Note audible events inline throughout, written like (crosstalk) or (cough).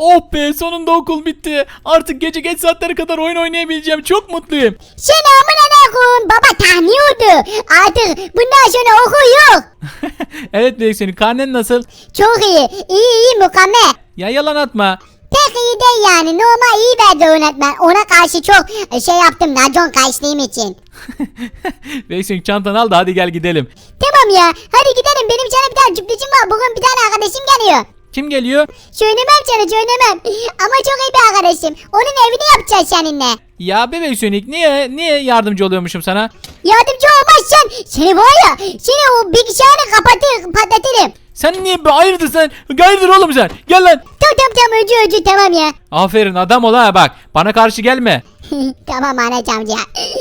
Oh be sonunda okul bitti. Artık gece geç saatlere kadar oyun oynayabileceğim. Çok mutluyum. Selamun aleyküm. Baba tanıyordu. Artık bundan sonra okul yok. (laughs) evet Sonic karnen nasıl? Çok iyi. İyi iyi mükemmel. Ya yalan atma. Pek iyi değil yani. Normal iyi verdi öğretmen. Ona karşı çok şey yaptım. Racon kaçtığım için. (laughs) Sonic çantanı al da hadi gel gidelim. Tamam ya. Hadi gidelim. Benim sana bir tane sürprizim var. Bugün bir tane arkadaşım geliyor. Kim geliyor? Söylemem sana söylemem. Ama çok iyi bir arkadaşım. Onun evini yapacağız seninle. Ya Bebek Sonic niye niye yardımcı oluyormuşum sana? Yardımcı olmazsan seni var ya seni o bilgisayarı kapatır patlatırım. Sen niye be hayırdır sen? Hayırdır oğlum sen? Gel lan. Tamam tamam tamam öcü öcü tamam ya. Aferin adam ol ha bak. Bana karşı gelme. (laughs) tamam anacığım ya. (laughs)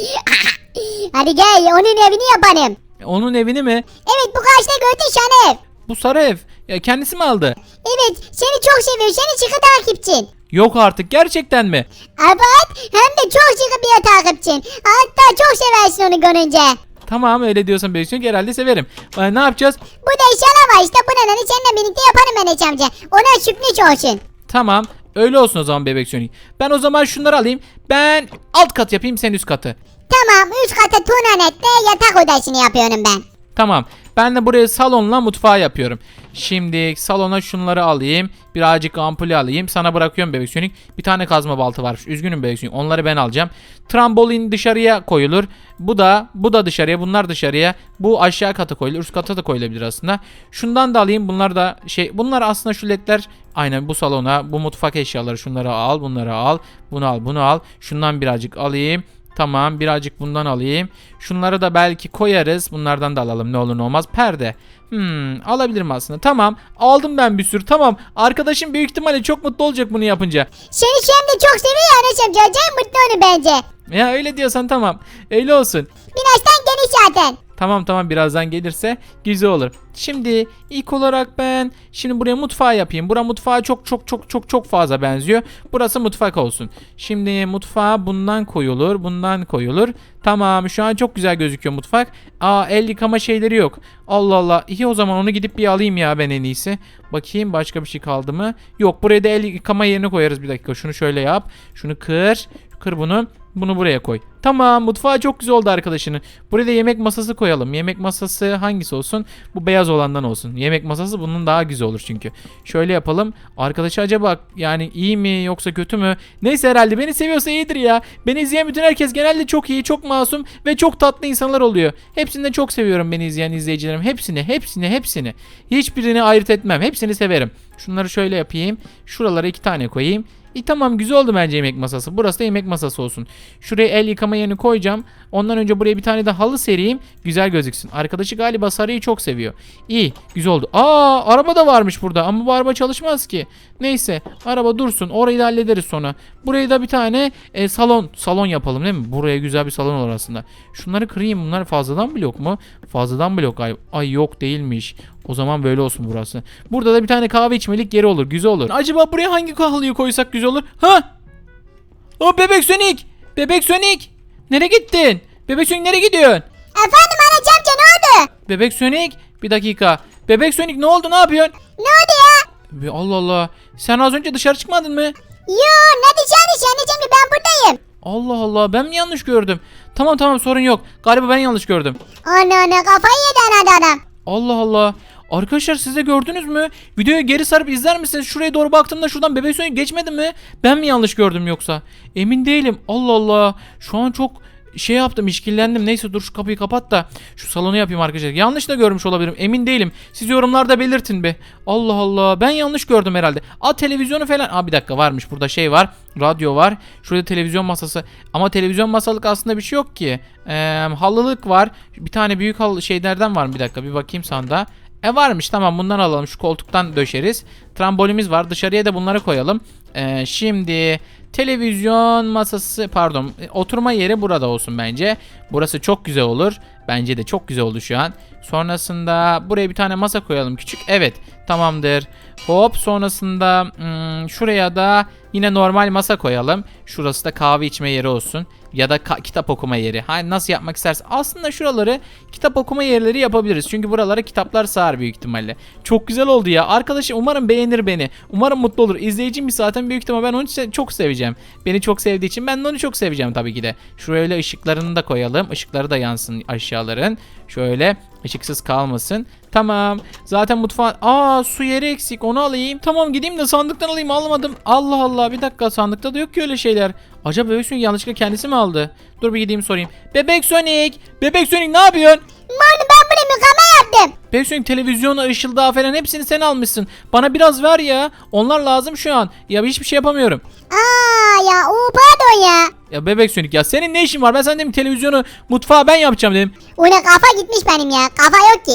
Hadi gel onun evini yapalım. Onun evini mi? Evet bu karşıda gördün şan ev. Bu sarı ev. Ya kendisi mi aldı? Evet seni çok seviyor seni çıkı takipçin. Yok artık gerçekten mi? Evet hem de çok çıkı bir takipçin. Hatta çok seversin onu görünce. Tamam öyle diyorsan Sonic herhalde severim. Ee, ne yapacağız? Bu da inşallah var işte bu nananı seninle birlikte yaparım Enes amca. Ona sürpriz olsun. Tamam. Öyle olsun o zaman Bebek Sonic. Ben o zaman şunları alayım. Ben alt kat yapayım sen üst katı. Tamam üst kata tunanetle yatak odasını yapıyorum ben. Tamam. Ben de buraya salonla mutfağı yapıyorum. Şimdi salona şunları alayım. Birazcık ampulü alayım. Sana bırakıyorum bebek sönük. Bir tane kazma baltı varmış. Üzgünüm bebek sönük. Onları ben alacağım. Trambolin dışarıya koyulur. Bu da bu da dışarıya. Bunlar dışarıya. Bu aşağı kata koyulur. Üst kata da koyulabilir aslında. Şundan da alayım. Bunlar da şey bunlar aslında şu ledler aynen bu salona bu mutfak eşyaları şunları al bunları al bunu al bunu al şundan birazcık alayım Tamam birazcık bundan alayım. Şunları da belki koyarız. Bunlardan da alalım ne olur ne olmaz. Perde. Hmm alabilirim aslında. Tamam aldım ben bir sürü. Tamam arkadaşım büyük ihtimalle çok mutlu olacak bunu yapınca. Seni şimdi çok seviyor Enes amca. Acayip mutlu onu bence. Ya öyle diyorsan tamam. Öyle olsun. Birazdan geniş zaten. Tamam tamam birazdan gelirse güzel olur. Şimdi ilk olarak ben şimdi buraya mutfağı yapayım. Bura mutfağa çok çok çok çok çok fazla benziyor. Burası mutfak olsun. Şimdi mutfağa bundan koyulur, bundan koyulur. Tamam şu an çok güzel gözüküyor mutfak. Aa el yıkama şeyleri yok. Allah Allah. İyi o zaman onu gidip bir alayım ya ben en iyisi. Bakayım başka bir şey kaldı mı? Yok buraya da el yıkama yerine koyarız bir dakika. Şunu şöyle yap. Şunu kır. Kır bunu. Bunu buraya koy. Tamam mutfağı çok güzel oldu arkadaşının. Buraya da yemek masası koyalım. Yemek masası hangisi olsun? Bu beyaz olandan olsun. Yemek masası bunun daha güzel olur çünkü. Şöyle yapalım. Arkadaşı acaba yani iyi mi yoksa kötü mü? Neyse herhalde beni seviyorsa iyidir ya. Beni izleyen bütün herkes genelde çok iyi, çok masum ve çok tatlı insanlar oluyor. Hepsini de çok seviyorum beni izleyen izleyicilerim. Hepsini, hepsini, hepsini. Hiçbirini ayırt etmem. Hepsini severim. Şunları şöyle yapayım. Şuralara iki tane koyayım. İyi tamam güzel oldu bence yemek masası. Burası da yemek masası olsun. Şuraya el yıkama yerini koyacağım. Ondan önce buraya bir tane de halı sereyim. Güzel gözüksün. Arkadaşı galiba sarıyı çok seviyor. İyi güzel oldu. Aa araba da varmış burada ama bu araba çalışmaz ki. Neyse araba dursun. Orayı da hallederiz sonra. Burayı da bir tane e, salon salon yapalım değil mi? Buraya güzel bir salon olur aslında. Şunları kırayım. Bunlar fazladan blok mu? Fazladan blok ay. Ay yok değilmiş. O zaman böyle olsun burası. Burada da bir tane kahve içmelik yeri olur. Güzel olur. Acaba buraya hangi halıyı koysak güzel olur? Ha? O bebek Sonic. Bebek Sonic. Nereye gittin? Bebek Sonic nereye gidiyorsun? Efendim Enes amca ne oldu? Bebek Sonic. Bir dakika. Bebek Sonic ne oldu? Ne yapıyorsun? Ne oldu ya? Bir Allah Allah. Sen az önce dışarı çıkmadın mı? Yo ne diyeceğini Enes amca ben buradayım. Allah Allah ben mi yanlış gördüm? Tamam tamam sorun yok. Galiba ben yanlış gördüm. Ana ana kafayı yedi ana adam. Allah Allah. Arkadaşlar siz de gördünüz mü? Videoyu geri sarıp izler misiniz? Şuraya doğru baktığımda şuradan bebek sönük geçmedi mi? Ben mi yanlış gördüm yoksa? Emin değilim. Allah Allah. Şu an çok şey yaptım işkillendim. Neyse dur şu kapıyı kapat da şu salonu yapayım arkadaşlar. Yanlış da görmüş olabilirim. Emin değilim. Siz yorumlarda belirtin be. Allah Allah. Ben yanlış gördüm herhalde. A televizyonu falan. Aa bir dakika varmış. Burada şey var. Radyo var. Şurada televizyon masası. Ama televizyon masalık aslında bir şey yok ki. Ee, halılık var. Bir tane büyük halı şeylerden var mı? Bir dakika bir bakayım sanda. E varmış tamam bundan alalım şu koltuktan döşeriz. Trambolimiz var dışarıya da bunları koyalım. Ee, şimdi televizyon masası pardon e, oturma yeri burada olsun bence. Burası çok güzel olur. Bence de çok güzel oldu şu an. Sonrasında buraya bir tane masa koyalım küçük. Evet tamamdır. Hop sonrasında hmm, şuraya da yine normal masa koyalım. Şurası da kahve içme yeri olsun. Ya da kitap okuma yeri. Hani nasıl yapmak istersen. Aslında şuraları kitap okuma yerleri yapabiliriz. Çünkü buralara kitaplar sığar büyük ihtimalle. Çok güzel oldu ya. Arkadaşım umarım beğenir beni. Umarım mutlu olur. İzleyicim zaten büyük ihtimal ben onu çok seveceğim. Beni çok sevdiği için ben onu çok seveceğim tabii ki de. Şuraya öyle ışıklarını da koyalım. Işıkları da yansın aşağıların. Şöyle ışıksız kalmasın. Tamam. Zaten mutfağın... Aa su yeri eksik. Onu alayım. Tamam gideyim de sandıktan alayım. Almadım. Allah Allah. Bir dakika sandıkta da yok ki öyle şeyler. Acaba Sonic yanlışlıkla kendisi mi aldı? Dur bir gideyim sorayım. Bebek Sonic! Bebek Sonic ne yapıyorsun? Ben bunu mükemmel Bebek Sonic televizyonu, ışıldağı falan hepsini sen almışsın. Bana biraz ver ya. Onlar lazım şu an. Ya hiçbir şey yapamıyorum. Aa ya o pardon ya. Ya Bebek Sonic ya senin ne işin var? Ben sana dedim televizyonu, mutfağı ben yapacağım dedim. Ona kafa gitmiş benim ya. Kafa yok ki.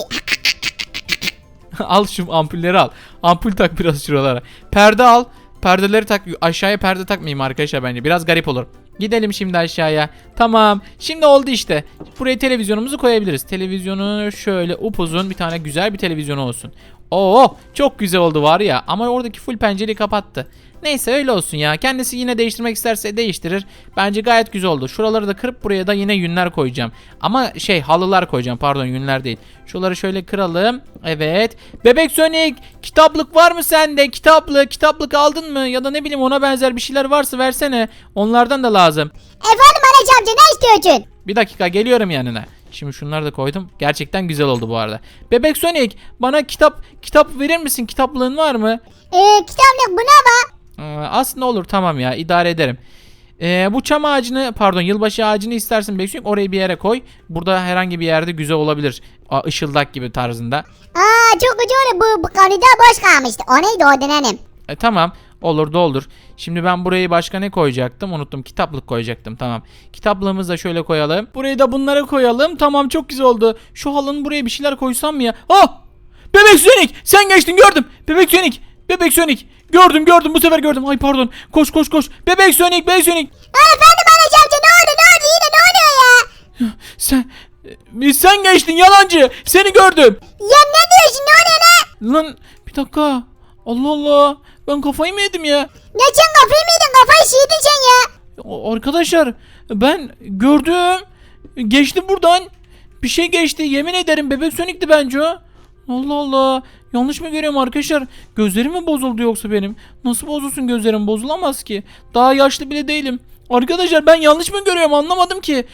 (laughs) al şu ampulleri al. Ampul tak biraz şuralara. Perde al. Perdeleri tak. Aşağıya perde takmayayım arkadaşlar bence. Biraz garip olur. Gidelim şimdi aşağıya. Tamam. Şimdi oldu işte. Buraya televizyonumuzu koyabiliriz. Televizyonu şöyle upuzun bir tane güzel bir televizyon olsun. Oo çok güzel oldu var ya. Ama oradaki full pencereyi kapattı. Neyse öyle olsun ya. Kendisi yine değiştirmek isterse değiştirir. Bence gayet güzel oldu. Şuraları da kırıp buraya da yine yünler koyacağım. Ama şey halılar koyacağım pardon yünler değil. Şuraları şöyle kıralım. Evet. Bebek Sonic kitaplık var mı sende? Kitaplık. Kitaplık aldın mı? Ya da ne bileyim ona benzer bir şeyler varsa versene. Onlardan da lazım. Efendim Anaç amca ne istiyorsun? Bir dakika geliyorum yanına. Şimdi şunları da koydum. Gerçekten güzel oldu bu arada. Bebek Sonic bana kitap kitap verir misin? Kitaplığın var mı? Ee, kitaplık buna bak. Ee, aslında olur tamam ya idare ederim. Ee, bu çam ağacını pardon yılbaşı ağacını istersin Bekçük orayı bir yere koy. Burada herhangi bir yerde güzel olabilir. Aa, ışıldak gibi tarzında. Aa çok güzel bu, bu konuda boş kalmıştı. O neydi o denenim. E, tamam olur da olur. Şimdi ben burayı başka ne koyacaktım unuttum. Kitaplık koyacaktım tamam. Kitaplığımızı da şöyle koyalım. Burayı da bunlara koyalım. Tamam çok güzel oldu. Şu halının buraya bir şeyler koysam mı ya? Ah! Bebek Sonic sen geçtin gördüm. Bebek Sonic. Bebek Sonic. Gördüm gördüm bu sefer gördüm. Ay pardon. Koş koş koş. Bebek Sonic Bebek Sonic. Aa, efendim Anaç amca ne oldu ne oldu yine ne oluyor ya? Sen e, sen geçtin yalancı. Seni gördüm. Ya ne diyorsun ne oluyor ne? Lan bir dakika. Allah Allah. Ben kafayı mı yedim ya? Ne sen kafayı mı yedin kafayı şiydin sen ya? Arkadaşlar ben gördüm. Geçti buradan. Bir şey geçti. Yemin ederim bebek Sonic'ti bence o. Allah Allah. Yanlış mı görüyorum arkadaşlar? Gözlerim mi bozuldu yoksa benim? Nasıl bozulsun gözlerim? Bozulamaz ki. Daha yaşlı bile değilim. Arkadaşlar ben yanlış mı görüyorum anlamadım ki.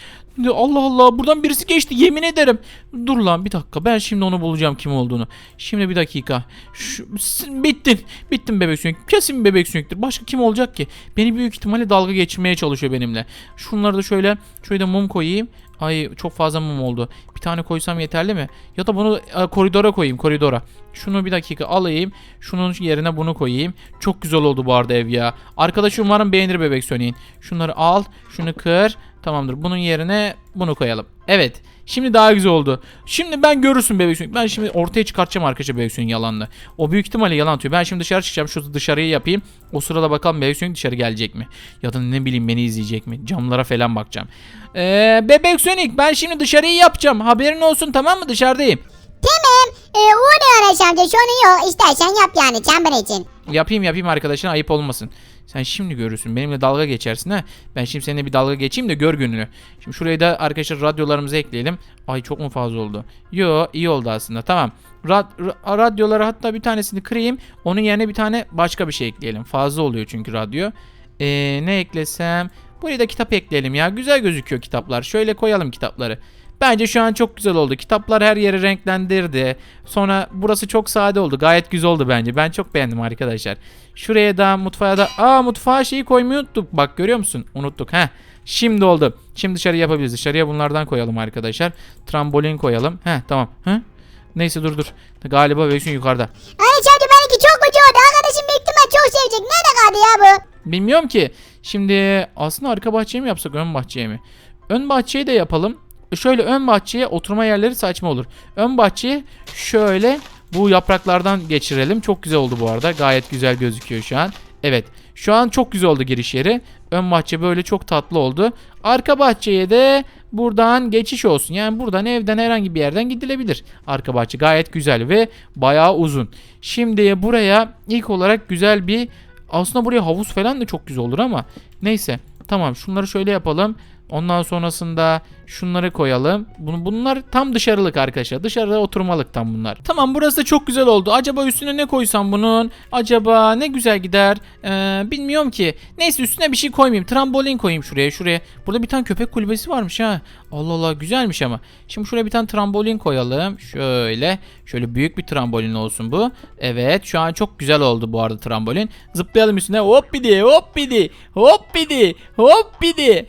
Allah Allah buradan birisi geçti yemin ederim. Dur lan bir dakika ben şimdi onu bulacağım kim olduğunu. Şimdi bir dakika. Şu, bittin. Bittin bebek sönük. Kesin bebek sönüktür. Başka kim olacak ki? Beni büyük ihtimalle dalga geçirmeye çalışıyor benimle. Şunları da şöyle şöyle de mum koyayım. Ay çok fazla mum oldu. Bir tane koysam yeterli mi? Ya da bunu e, koridora koyayım koridora. Şunu bir dakika alayım. Şunun yerine bunu koyayım. Çok güzel oldu bu arada ev ya. Arkadaş umarım beğenir bebek Sönük'ün. Şunları al. Şunu kır. Tamamdır. Bunun yerine bunu koyalım. Evet. Şimdi daha güzel oldu. Şimdi ben görürsün bebek Sonic. Ben şimdi ortaya çıkartacağım arkadaşlar bebek Sonic'in yalanını. O büyük ihtimalle yalan atıyor. Ben şimdi dışarı çıkacağım. Şu dışarıyı yapayım. O sırada bakalım bebek Sonic dışarı gelecek mi? Ya da ne bileyim beni izleyecek mi? Camlara falan bakacağım. Ee, bebek Sonic ben şimdi dışarıyı yapacağım. Haberin olsun tamam mı? Dışarıdayım. Tamam. Ee, o ne Anaç amca şunu yok istersen yap yani çember için. Yapayım yapayım arkadaşına ayıp olmasın. Sen şimdi görürsün. Benimle dalga geçersin ha. Ben şimdi seninle bir dalga geçeyim de gör gününü. Şimdi şurayı da arkadaşlar radyolarımızı ekleyelim. Ay çok mu fazla oldu? Yo iyi oldu aslında. Tamam. Rad, ra- radyoları hatta bir tanesini kırayım. Onun yerine bir tane başka bir şey ekleyelim. Fazla oluyor çünkü radyo. Ee, ne eklesem? Buraya da kitap ekleyelim ya. Güzel gözüküyor kitaplar. Şöyle koyalım kitapları. Bence şu an çok güzel oldu. Kitaplar her yeri renklendirdi. Sonra burası çok sade oldu. Gayet güzel oldu bence. Ben çok beğendim arkadaşlar. Şuraya da mutfağa da... Aa mutfağa şeyi koymayı unuttuk. Bak görüyor musun? Unuttuk. Heh. Şimdi oldu. Şimdi dışarı yapabiliriz. Dışarıya bunlardan koyalım arkadaşlar. Trambolin koyalım. Heh tamam. Heh. Neyse dur dur. Galiba Veysun yukarıda. Anaç amca benimki çok oldu. Arkadaşım büyük ihtimal çok sevecek. Nerede kaldı ya bu? Bilmiyorum ki. Şimdi aslında arka bahçeye mi yapsak ön bahçeye mi? Ön bahçeyi de yapalım. Şöyle ön bahçeye oturma yerleri saçma olur. Ön bahçeye şöyle bu yapraklardan geçirelim. Çok güzel oldu bu arada. Gayet güzel gözüküyor şu an. Evet. Şu an çok güzel oldu giriş yeri. Ön bahçe böyle çok tatlı oldu. Arka bahçeye de buradan geçiş olsun. Yani buradan evden herhangi bir yerden gidilebilir. Arka bahçe gayet güzel ve bayağı uzun. Şimdi buraya ilk olarak güzel bir aslında buraya havuz falan da çok güzel olur ama neyse. Tamam şunları şöyle yapalım. Ondan sonrasında şunları koyalım. Bunu, bunlar tam dışarılık arkadaşlar. Dışarıda oturmalık tam bunlar. Tamam burası da çok güzel oldu. Acaba üstüne ne koysam bunun? Acaba ne güzel gider? Ee, bilmiyorum ki. Neyse üstüne bir şey koymayayım. Trambolin koyayım şuraya şuraya. Burada bir tane köpek kulübesi varmış ha. Allah Allah güzelmiş ama. Şimdi şuraya bir tane trambolin koyalım. Şöyle. Şöyle büyük bir trambolin olsun bu. Evet şu an çok güzel oldu bu arada trambolin. Zıplayalım üstüne. Hop bidi hop bidi.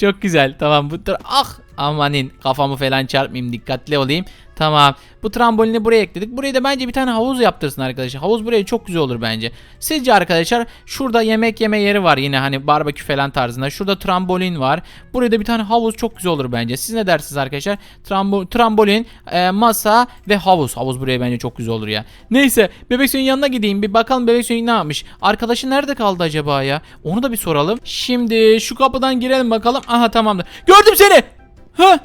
Çok güzel. Tamam bu dur. Ah amanin kafamı falan çarpmayayım dikkatli olayım. Tamam. Bu trambolini buraya ekledik. Buraya da bence bir tane havuz yaptırsın arkadaşlar. Havuz buraya çok güzel olur bence. Sizce arkadaşlar şurada yemek yeme yeri var yine hani barbekü falan tarzında. Şurada trambolin var. Buraya da bir tane havuz çok güzel olur bence. Siz ne dersiniz arkadaşlar? Trambo trambolin, e, masa ve havuz. Havuz buraya bence çok güzel olur ya. Neyse bebek suyun yanına gideyim. Bir bakalım bebek suyun ne yapmış. Arkadaşı nerede kaldı acaba ya? Onu da bir soralım. Şimdi şu kapıdan girelim bakalım. Aha tamamdır. Gördüm seni. Ha?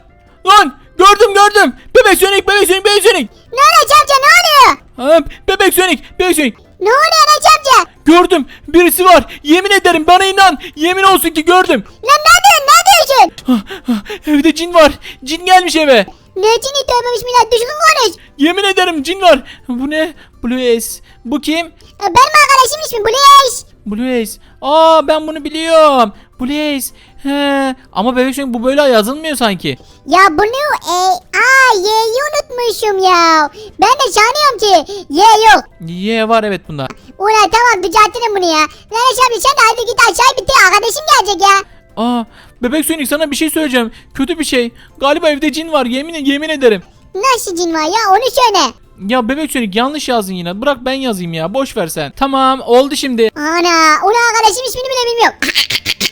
Lan gördüm gördüm. Bebek sönük bebek sönük bebek sönük. Ne oluyor amca ne oluyor? Ha, bebek sönük bebek sönük. Ne oluyor Enes amca? Gördüm birisi var. Yemin ederim bana inan. Yemin olsun ki gördüm. Lan ne diyorsun ne diyorsun? Ah, ah, Evde cin var. Cin gelmiş eve. Ne için tövbe bismillah düzgün konuş. Yemin ederim cin var. Bu ne? Blue Ace. Bu kim? E, Benim arkadaşım ismi Blaze. Blue Ace. Aa ben bunu biliyorum. Blue Ace. He. Ama bebek sönük bu böyle yazılmıyor sanki. Ya bunu e, aa Y'yi unutmuşum ya. Ben de sanıyorum ki Y yok. Y var evet bunda. Ulan tamam düzeltirim bunu ya. Enes amca sen de hadi git aşağı bitti arkadaşım gelecek ya. Aa bebek sönük sana bir şey söyleyeceğim. Kötü bir şey. Galiba evde cin var yemin yemin ederim. Nasıl cin var ya onu söyle. Ya bebek sönük yanlış yazdın yine. Bırak ben yazayım ya. Boş ver sen. Tamam oldu şimdi. Ana ulan arkadaşım ismini bile bilmiyorum. (laughs)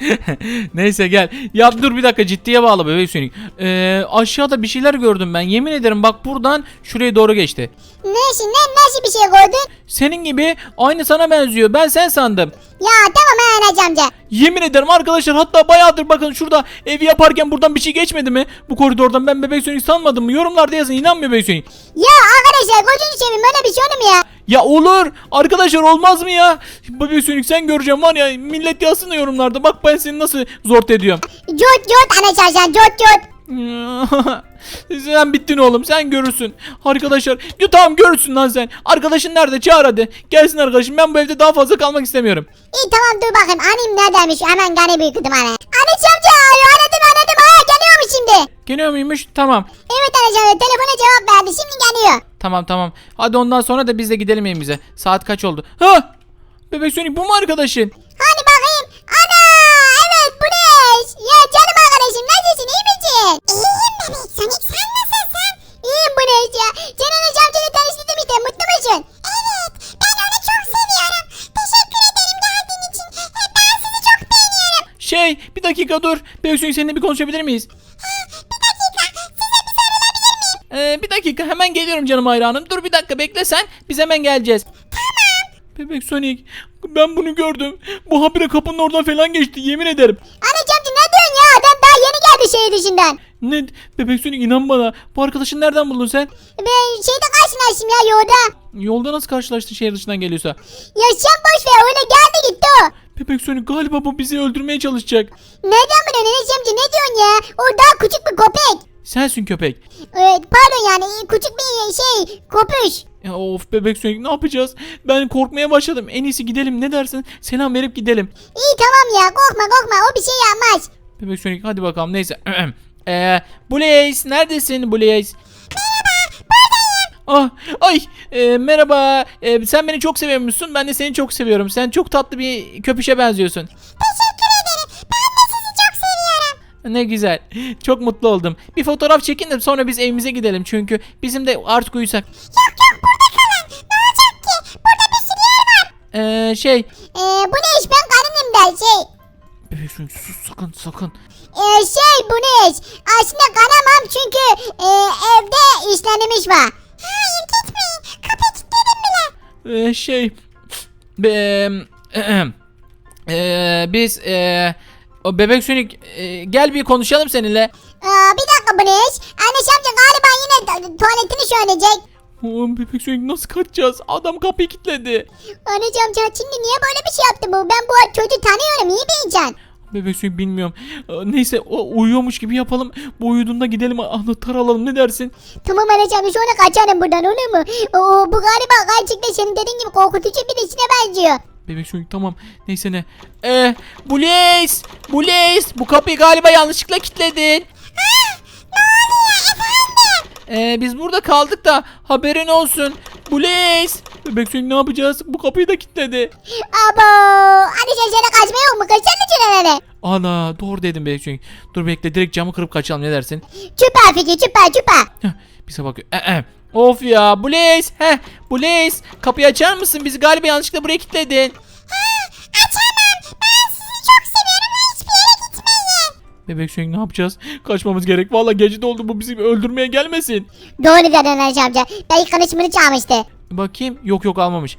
(laughs) Neyse gel. Ya dur bir dakika ciddiye bağla bebek sönük. Ee, aşağıda bir şeyler gördüm ben. Yemin ederim bak buradan şuraya doğru geçti. Ne nasıl bir şey koydun? Senin gibi aynı sana benziyor. Ben sen sandım. Ya tamam ha Enes amca. Yemin ederim arkadaşlar hatta bayağıdır bakın şurada evi yaparken buradan bir şey geçmedi mi? Bu koridordan ben bebek sönük sanmadım mı? Yorumlarda yazın inanmıyor bebek sönük. Ya arkadaşlar gözünü seveyim öyle bir şey olur mu ya? Ya olur. Arkadaşlar olmaz mı ya? Bebek sönük sen göreceğim var ya millet yazsın da yorumlarda. Bak ben seni nasıl zort ediyorum. Cot cot Enes amca cot cot. (laughs) sen bittin oğlum sen görürsün. Arkadaşlar ya tamam görürsün lan sen. Arkadaşın nerede çağır hadi. Gelsin arkadaşım ben bu evde daha fazla kalmak istemiyorum. İyi tamam dur bakayım annem neredeymiş hemen gane büyük kızım ana. Enes amca aradım aradım ha geliyormuş şimdi. Geliyor muymuş? Tamam. Evet amca telefona cevap verdi şimdi geliyor. Tamam tamam. Hadi ondan sonra da biz de gidelim evimize. Saat kaç oldu? Ha! Bebek Sonic bu mu arkadaşın? Dakika dur. Bebek seninle bir konuşabilir miyiz? Bir dakika size bir sarılabilir miyim? Ee, bir dakika hemen geliyorum canım hayranım. Dur bir dakika bekle sen. Biz hemen geleceğiz. Tamam. Bebek Sonic ben bunu gördüm. Bu habire kapının oradan falan geçti yemin ederim. Amca ne diyorsun ya? Adam daha yeni geldi şehir dışından. Ne? Bebek Sonic inan bana. Bu arkadaşın nereden buldun sen? Ben şeyde karşılaştım ya yolda. Yolda nasıl karşılaştın şehir dışından geliyorsa? Ya sen boş ver öyle geldi gitti o. Bebek Sonic galiba bu bizi öldürmeye çalışacak. Neden bu Enes amca ne diyorsun ya? O daha küçük bir köpek. Sensin köpek. Evet, pardon yani küçük bir şey köpüş. Ya of bebek Sonic ne yapacağız? Ben korkmaya başladım. En iyisi gidelim ne dersin? Selam verip gidelim. İyi tamam ya korkma korkma o bir şey yapmaz. Bebek Sonic hadi bakalım neyse. Eee (clears throat) Blaze neredesin Blaze? Ah, ay e, merhaba E, sen beni çok seviyormuşsun ben de seni çok seviyorum sen çok tatlı bir köpüşe benziyorsun Teşekkür ederim. Ben de sizi çok seviyorum. ne güzel çok mutlu oldum bir fotoğraf çekin de sonra biz evimize gidelim çünkü bizim de artık uyusak Yok yok burada kalın. Ne olacak ki? Burada bir sürü yer var. Ee, şey Ee, bu ne iş ben karınım da şey. Bebek Sonic sus sakın sakın Ee, şey bu ne iş? Aslında kanamam çünkü e, evde işlenmiş var. Hayır gitmeyin. Kapıyı kilitledim bile. Ee, şey Be, Eee, biz eee, o bebek sönük eee, gel bir konuşalım seninle. Aa, bir dakika Barış. Enes amca galiba yine tu- tuvaletini söyleyecek. Oğlum bebek sönük nasıl kaçacağız? Adam kapıyı kilitledi. Enes amca şimdi niye böyle bir şey yaptı bu? Ben bu çocuğu tanıyorum iyi bir insan. Bebek sönük bilmiyorum. Aa, Neyse o uyuyormuş gibi yapalım. Bu uyuduğunda gidelim anahtar alalım ne dersin? Tamam amca sonra kaçarım buradan olur mu? Oo, bu galiba gerçekten senin dediğin gibi korkutucu birisine benziyor. Bebek sönük tamam. Neyse ne. Eee Blaze! Blaze! Bu kapıyı galiba yanlışlıkla kilitledin. Ee, biz burada kaldık da haberin olsun. Blaze! Bebek sönük ne yapacağız? Bu kapıyı da kilitledi. Abo! Sen sana kaçma yok mu? Kaçsana çenelere. Ana doğru dedim Bebek sönük. Dur bekle direkt camı kırıp kaçalım ne dersin? Süper fikir süper. Heh, bize bakıyor. Ee, e. Of ya Blaze! Heh Blaze! Kapıyı açar mısın? Bizi galiba yanlışlıkla buraya kilitledin. Bebek sönük ne yapacağız? Kaçmamız gerek. Vallahi gece de oldu bu bizi öldürmeye gelmesin. Doğru dedin Enes amca. Belki konuşmanı çalmıştı. Bakayım. Yok yok almamış.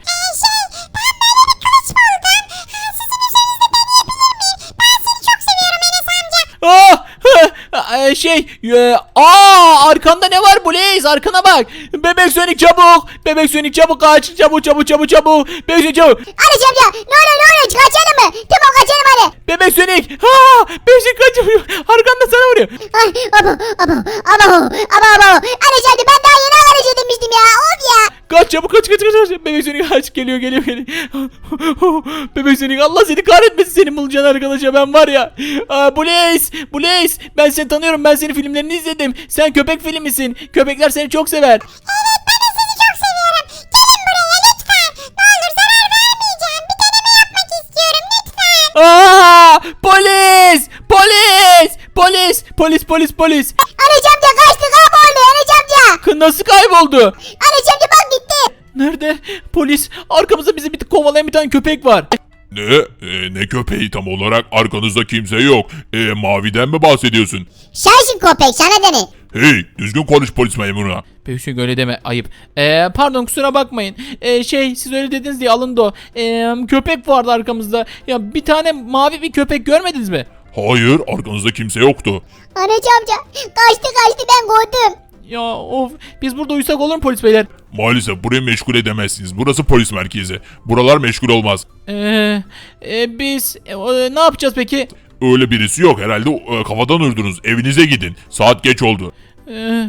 Ee, şey, e, aa arkanda ne var Blaze? Arkana bak. Bebek Sonic çabuk. Bebek Sonic çabuk kaç. Çabuk çabuk çabuk çabuk. Bebek Sonic çabuk. Enes amca ne olur ne olur kaçalım mı? Tamam kaçalım hadi. Bebek Sonic. Ha! Bebek Sonic kaçıyor. Arkanda sana vuruyor. Ay, abo abo abo abo abo. Amca ben daha yeni arkadaş edinmiştim ya. Of ya. Kaç çabuk kaç kaç kaç. kaç. Bebek Sonic kaç geliyor geliyor geliyor. (laughs) Bebek Sonic Allah seni kahretmesin senin bulacağın arkadaşa ben var ya. Aa, Blaze. Blaze. Ben seni tanıyorum. Ben senin filmlerini izledim. Sen köpek filmisin. Köpekler seni çok sever. Evet ben de sizi çok seviyorum. Gelin buraya lütfen. Ne olur zarar vermeyeceğim. Bir deneme yapmak istiyorum lütfen. Aa! Polis! Polis! Polis! Polis polis polis. Enes amca kaçtı kayboldu Enes amca. Kız Nasıl kayboldu? Enes amca bak gitti. Nerede? Polis. Arkamızda bizi bir kovalayan bir tane köpek var. Ne? Ee, ne köpeği tam olarak? Arkanızda kimse yok. Ee, maviden mi bahsediyorsun? Sensin köpek sana dene. Hey, düzgün konuş polis memuruna. Bebişik öyle deme ayıp. Ee, pardon kusura bakmayın. Ee, şey siz öyle dediniz diye alındı o. Ee, köpek vardı arkamızda. Ya bir tane mavi bir köpek görmediniz mi? Hayır, arkanızda kimse yoktu. Enes amca kaçtı kaçtı ben gördüm. Ya of biz burada uyusak olur mu polis beyler? Maalesef burayı meşgul edemezsiniz. Burası polis merkezi. Buralar meşgul olmaz. Ee, e, biz e, o- ne yapacağız peki? Öyle birisi yok. Herhalde e, kafadan uydunuz. Evinize gidin. Saat geç oldu. Ee,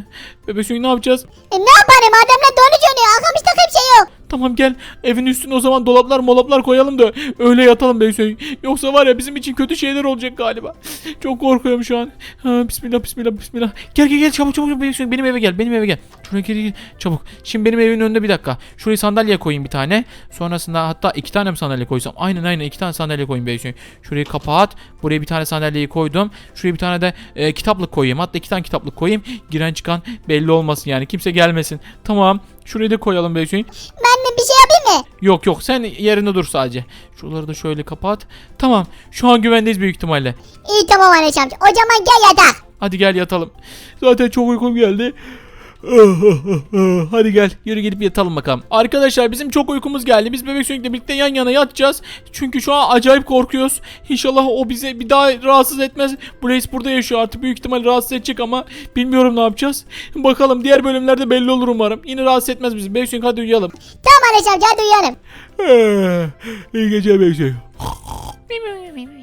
bebişik ne yapacağız? E, ne yapalım adamlar donu dönüyor arkamızda kimse yok. Tamam gel evin üstüne o zaman dolaplar molaplar koyalım da öyle yatalım be Hüseyin. Yoksa var ya bizim için kötü şeyler olacak galiba. Çok korkuyorum şu an. Ha, bismillah bismillah bismillah. Gel gel gel çabuk çabuk Hüseyin benim eve gel benim eve gel. Şuraya gel, çabuk. Şimdi benim evimin önünde bir dakika. Şuraya sandalye koyayım bir tane. Sonrasında hatta iki tane mi sandalye koysam? Aynen aynen iki tane sandalye koyayım be Hüseyin. Şurayı kapat. Buraya bir tane sandalyeyi koydum. Şuraya bir tane de e, kitaplık koyayım. Hatta iki tane kitaplık koyayım. Giren çıkan belli olmasın yani. Kimse gelmesin. Tamam. Şurayı da koyalım be Hüseyin. Ben de bir şey yapayım mı? Yok yok sen yerinde dur sadece. Şuraları da şöyle kapat. Tamam şu an güvendeyiz büyük ihtimalle. İyi tamam amca o zaman gel yatak. Hadi gel yatalım. Zaten çok uykum geldi. (laughs) Hadi gel yürü gidip yatalım bakalım. Arkadaşlar bizim çok uykumuz geldi. Biz bebek sürekli birlikte yan yana yatacağız. Çünkü şu an acayip korkuyoruz. İnşallah o bize bir daha rahatsız etmez. Blaze burada yaşıyor artık büyük ihtimal rahatsız edecek ama bilmiyorum ne yapacağız. Bakalım diğer bölümlerde belli olur umarım. Yine rahatsız etmez bizi. Bebek sürekli hadi uyuyalım. Tamam Enes amca hadi uyanım. İyi geceler bebek sürekli. (laughs)